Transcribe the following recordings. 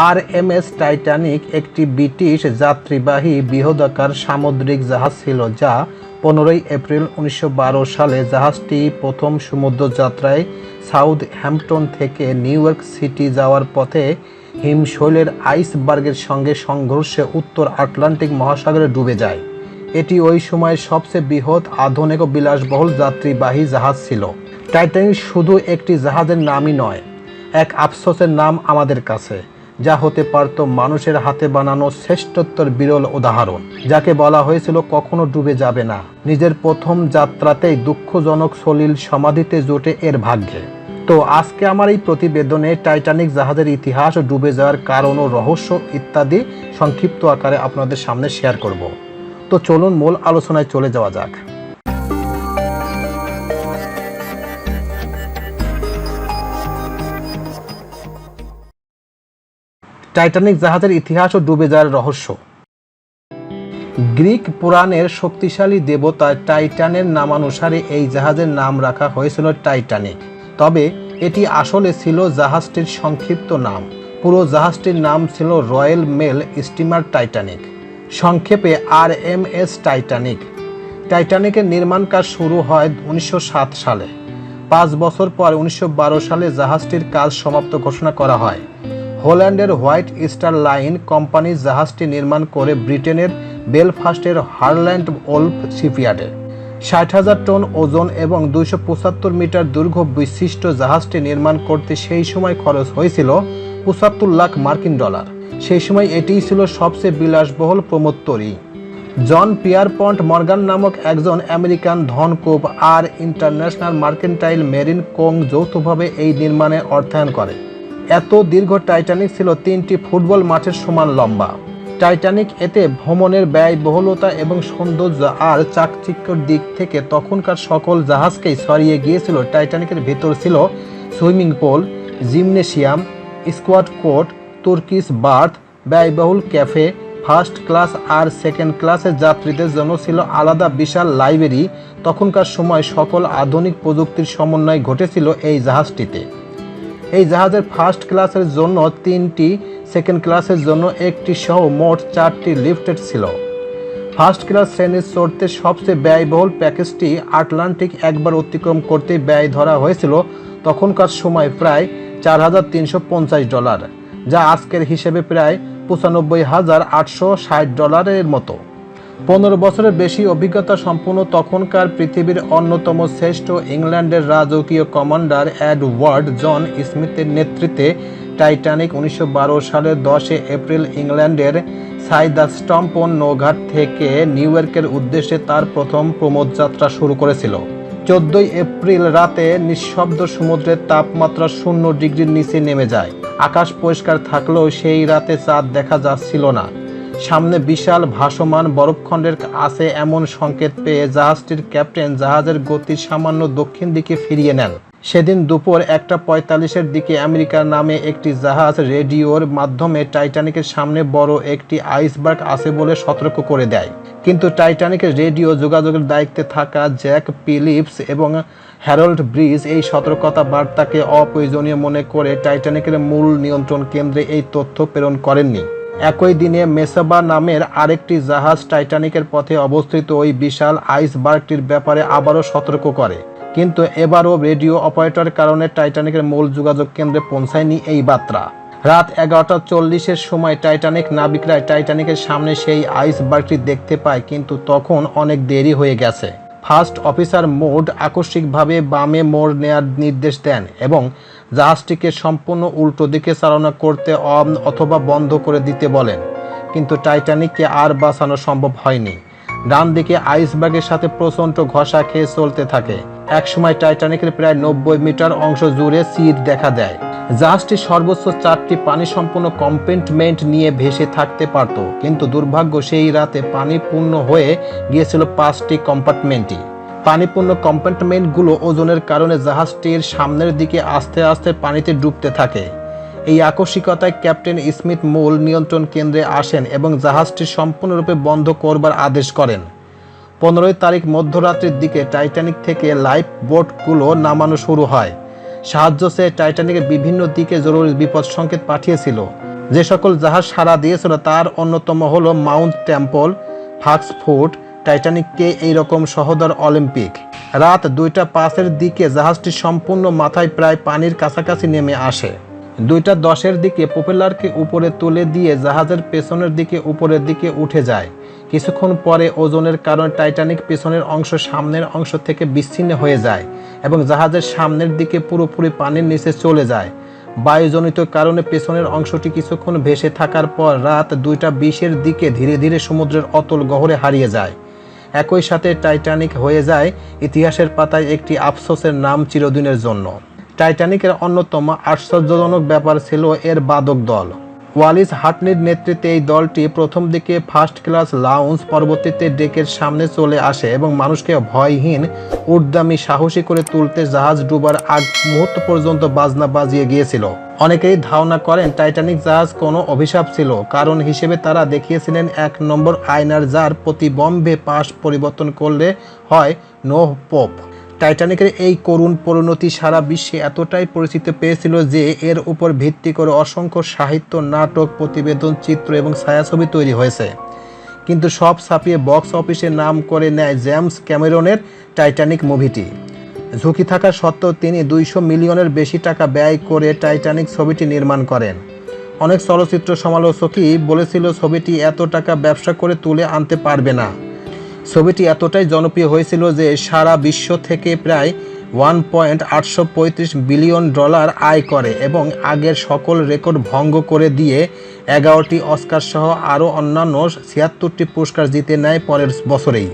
আর M S Titanic একটি British যাত্রীবাহী বৃহদাকার সামুদ্রিক জাহাজ ছিল যা পনেরোই এপ্রিল উনিশশো বারো সালে জাহাজটি প্রথম সমুদ্র যাত্রায় সাউথ হ্যাম্পটন থেকে নিউ ইয়র্ক সিটি যাওয়ার পথে হিমশৈলের আইসবার্গের সঙ্গে সংঘর্ষে উত্তর আটলান্টিক মহাসাগরে ডুবে যায়। এটি ওই সময়ের সবচেয়ে বৃহৎ, আধুনিক ও বিলাসবহুল যাত্রীবাহী জাহাজ ছিল। টাইটানিক শুধু একটি জাহাজের নামই নয়, এক আফসোসের নাম আমাদের কাছে। যা হতে পারত মানুষের হাতে বানানো শ্রেষ্ঠত্বর বিরল উদাহরণ, যাকে বলা হয়েছিল কখনো ডুবে যাবে না। নিজের প্রথম যাত্রাতেই দুঃখজনক সলিল সমাধিতে জোটে এর ভাগ্যে। তো আজকে আমার এই প্রতিবেদনে টাইটানিক জাহাজের ইতিহাস ও ডুবে যাওয়ার কারণ ও রহস্য ইত্যাদি সংক্ষিপ্ত আকারে আপনাদের সামনে শেয়ার করব। তো চলুন মূল আলোচনায় চলে যাওয়া যাক। টাইটানিক জাহাজের ইতিহাস ও ডুবে যাওয়ার রহস্য। গ্রিক পুরাণের শক্তিশালী দেবতা টাইটানের নামানুসারে এই জাহাজের নাম রাখা হয়েছিল টাইটানিক। তবে এটি আসলে ছিল জাহাজটির সংক্ষিপ্ত নাম। পুরো জাহাজটির নাম ছিল রয়্যাল মেল স্টিমার টাইটানিক। সংক্ষেপে আর এম এস টাইটানিক। টাইটানিকের নির্মাণ কাজ শুরু হয় উনিশশো সাত সালে। পাঁচ বছর পর উনিশশো বারো সালে জাহাজটির কাজ সমাপ্ত ঘোষণা করা হয়। হোল্যান্ডের হোয়াইট স্টার লাইন কোম্পানি জাহাজটি নির্মাণ করে ব্রিটেনের বেলফাস্টের হারল্যান্ড ওল্ফ শিপইয়ার্ডে। ষাট হাজার টন ওজন এবং দুইশো পঁচাত্তর মিটার দৈর্ঘ্য বিশিষ্ট জাহাজটি নির্মাণ করতে সেই সময় খরচ হয়েছিল পঁচাত্তর লাখ মার্কিন ডলার। সেই সময় এটিই ছিল সবচেয়ে বিলাসবহুল প্রমোত্তরী জন পিয়ার পিয়ারপন্ট মর্গান নামক একজন আমেরিকান ধনকোপ আর ইন্টারন্যাশনাল মার্কেন্টাইল মেরিন কোং যৌথভাবে এই নির্মাণে অর্থায়ন করে। এত দীর্ঘ টাইটানিক ছিল তিনটি ফুটবল মাঠের সমান লম্বা। টাইটানিক এতে ভ্রমণের ব্যয়বহুলতা এবং সৌন্দর্য আর চাকচিক্যর দিক থেকে তখনকার সকল জাহাজকেই সরিয়ে গিয়েছিল। টাইটানিকের ভেতর ছিল swimming pool, gymnasium, squash court, Turkish bath, ব্যয়বহুল ক্যাফে, ফার্স্ট ক্লাস আর সেকেন্ড ক্লাসের যাত্রীদের জন্য ছিল আলাদা বিশাল লাইব্রেরি। তখনকার সময় সকল আধুনিক প্রযুক্তির সমন্বয় ঘটেছিল এই জাহাজটিতে। এই জাহাজের ফার্স্ট ক্লাসের জন্য তিনটি সেকেন্ড ক্লাসের জন্য একটি সহ মোট চারটি লিফটেড ছিল। ফার্স্ট ক্লাস শ্রেণির চড়তে সবচেয়ে ব্যয়বহুল প্যাকেজটি আটলান্টিক একবার অতিক্রম করতে ব্যয় ধরা হয়েছিল তখনকার সময় প্রায় চার হাজার তিনশো পঞ্চাশ ডলার, যা আজকের হিসেবে প্রায় পঁচানব্বই হাজার আটশো ষাট ডলারের মতো। পনেরো বছরের বেশি অভিজ্ঞতা সম্পন্ন তখনকার পৃথিবীর অন্যতম শ্রেষ্ঠ ইংল্যান্ডের রাজকীয় কমান্ডার অ্যাডওয়ার্ড জন স্মিথের নেতৃত্বে টাইটানিক উনিশশো বারো সালের দশে এপ্রিল ইংল্যান্ডের সাইদাস্টম্পন নৌঘাট থেকে নিউ ইয়র্কের উদ্দেশ্যে তার প্রথম প্রমোদযাত্রা শুরু করেছিল। চোদ্দই এপ্রিল রাতে নিঃশব্দ সমুদ্রের তাপমাত্রা শূন্য ডিগ্রির নিচে নেমে যায়। আকাশ পরিষ্কার থাকলেও সেই রাতে চাঁদ দেখা যাচ্ছিল না। সামনে বিশাল ভাসমান বরফখণ্ডের আছে এমন সংকেত পেয়ে জাহাজটির ক্যাপ্টেন জাহাজের গতি সামান্য দক্ষিণ দিকে ফিরিয়ে নেন। সেদিন দুপুর একটা পঁয়তাল্লিশের দিকে আমেরিকার নামে একটি জাহাজ রেডিওর মাধ্যমে টাইটানিকের সামনে বড় একটি আইসবার্গ আছে বলে সতর্ক করে দেয়। কিন্তু টাইটানিকের রেডিও যোগাযোগের দায়িত্বে থাকা জ্যাক পিলিপস এবং হ্যারল্ড ব্রিজ এই সতর্কতা বার্তাকে অপ্রয়োজনীয় মনে করে টাইটানিকের মূল নিয়ন্ত্রণ কেন্দ্রে এই তথ্য প্রেরণ করেননি। একই দিনে মেসাবা নামের আরেকটি জাহাজ টাইটানিকের পথে অবস্থিত ওই বিশাল আইসবার্গটির ব্যাপারে আবারও সতর্ক করে। কিন্তু এবারও রেডিও অপারেটর কারণে টাইটানিকের মূল যোগাযোগ কেন্দ্রে পৌঁছায়নি এই বার্তা। রাত এগারোটা চল্লিশের সময় টাইটানিক নাবিকরা টাইটানিকের সামনে সেই আইসবার্গটি দেখতে পায়, কিন্তু তখন অনেক দেরি হয়ে গেছে। ফার্স্ট অফিসার মোড আকস্মিকভাবে বামে মোড় নেয়ার নির্দেশ দেন এবং জাহাজটিকে সম্পূর্ণ উল্টো দিকে চালনা করতে অথবা বন্ধ করে দিতে বলেন। কিন্তু টাইটানিককে আর বাঁচানো সম্ভব হয়নি। ডান দিকে আইসবার্গের সাথে প্রচণ্ড ঘষা খেয়ে চলতে থাকে। একসময় টাইটানিকের প্রায় নব্বই মিটার অংশ জুড়ে সিট দেখা দেয়। জাহাজটি সর্বোচ্চ চারটি পানি সম্পূর্ণ কম্পেন্টমেন্ট নিয়ে ভেসে থাকতে পারত, কিন্তু দুর্ভাগ্য সেই রাতে পানি পূর্ণ হয়ে গিয়েছিল পাঁচটি কম্পার্টমেন্টই। পানিপূর্ণ কম্পার্টমেন্টগুলো ওজনের কারণে জাহাজটির সামনের দিকে আস্তে আস্তে পানিতে ডুবতে থাকে। এই আকস্মিকতায় ক্যাপ্টেন স্মিথ মূল নিয়ন্ত্রণ কেন্দ্রে আসেন এবং জাহাজটি সম্পূর্ণরূপে বন্ধ করবার আদেশ করেন। পনেরোই তারিখ মধ্যরাত্রির দিকে টাইটানিক থেকে লাইফ বোটগুলো নামানো শুরু হয়। সাহায্য চেয়ে টাইটানিকের বিভিন্ন দিকে জরুরি বিপদ সংকেত পাঠিয়েছিল। যে সকল জাহাজ সাড়া দিয়েছিল তার অন্যতম হলো মাউন্ট টেম্পল ফাক্স ফুট টাইটানিককে এইরকম সহদর অলিম্পিক। রাত দুইটা পাঁচের দিকে জাহাজটি সম্পূর্ণ মাথায় প্রায় পানির কাছাকাছি নেমে আসে। দুইটা দশের দিকে পপুলারকে উপরে তুলে দিয়ে জাহাজের পেছনের দিকে উপরের দিকে উঠে যায়। কিছুক্ষণ পরে ওজনের কারণে টাইটানিক পেছনের অংশ সামনের অংশ থেকে বিচ্ছিন্ন হয়ে যায় এবং জাহাজের সামনের দিকে পুরোপুরি পানির নিচে চলে যায়। বায়ুজনিত কারণে পেছনের অংশটি কিছুক্ষণ ভেসে থাকার পর রাত দুইটা বিশের দিকে ধীরে ধীরে সমুদ্রের অতল গহরে হারিয়ে যায়। একই সাথে টাইটানিক হয়ে যায়, ইতিহাসের পাতায় একটি আফসোসের নাম চিরদিনের জন্য। টাইটানিকের অন্যতম আশ্চর্যজনক ব্যাপার ছিল এর বাদক দল। ওয়ালিস হাটনির নেতৃত্বে এই দলটি প্রথম দিকে ফার্স্ট ক্লাস লাউঞ্জ পরবর্তীতে ডেকের সামনে চলে আসে এবং মানুষকে ভয়হীন উদ্দামী সাহসী করে তুলতে জাহাজ ডুবার আগ মুহূর্ত পর্যন্ত বাজনা বাজিয়ে গিয়েছিল। অনেকেই ধারণা করেন টাইটানিক জাহাজ কোনো অভিশাপ ছিল। কারণ হিসেবে তারা দেখিয়েছিলেন এক নম্বর আয়নার যার প্রতিবম্বে পাশ পরিবর্তন করলে হয় নো পোপ। টাইটানিকের এই করুণ পরিণতি সারা বিশ্বে এতটাই পরিচিতি পেয়েছিল যে এর উপর ভিত্তি করে অসংখ্য সাহিত্য, নাটক, প্রতিবেদন, চিত্র এবং ছায়াছবি তৈরি হয়েছে। কিন্তু সব ছাপিয়ে বক্স অফিসে নাম করে নেয় জেমস ক্যামেরনের টাইটানিক মুভিটি। ঝুঁকি থাকা সত্ত্বেও তিনি দুইশো মিলিয়নের বেশি টাকা ব্যয় করে টাইটানিক ছবিটি নির্মাণ করেন। অনেক চলচ্চিত্র সমালোচকই বলেছিল, ছবিটি এত টাকা ব্যবসা করে তুলে আনতে পারবে না। ছবিটি এতটাই জনপ্রিয় হয়েছিল যে সারা বিশ্ব থেকে প্রায় ওয়ান পয়েন্ট আটশো পঁয়ত্রিশ বিলিয়ন ডলার আয় করে এবং আগের সকল রেকর্ড ভঙ্গ করে দিয়ে এগারোটি অস্কার সহ আরও অন্যান্য ছিয়াত্তরটি পুরস্কার জিতে নেয় পরের বছরেই।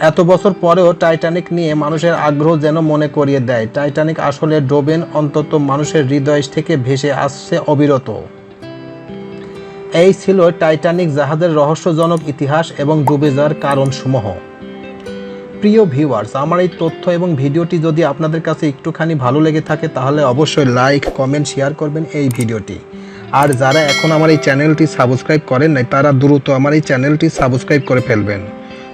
এত বছর পরেও টাইটানিক নিয়ে মানুষের আগ্রহ যেন মনে করিয়ে দেয়। টাইটানিক আসলে ডোবেন অন্তত মানুষের হৃদয় থেকে ভেসে আসছে অবিরত। এই ছিল টাইটানিক জাহাজের রহস্যজনক ইতিহাস এবং ডুবে যাওয়ার কারণসমূহ। প্রিয় ভিউয়ার্স আমার এই তথ্য এবং ভিডিওটি যদি আপনাদের কাছে একটুখানি ভালো লেগে থাকে, তাহলে অবশ্যই লাইক কমেন্ট শেয়ার করবেন এই ভিডিওটি। আর যারা এখন আমার এই চ্যানেলটি সাবস্ক্রাইব করেন নাই, তারা দ্রুত আমার এই চ্যানেলটি সাবস্ক্রাইব করে ফেলবেন।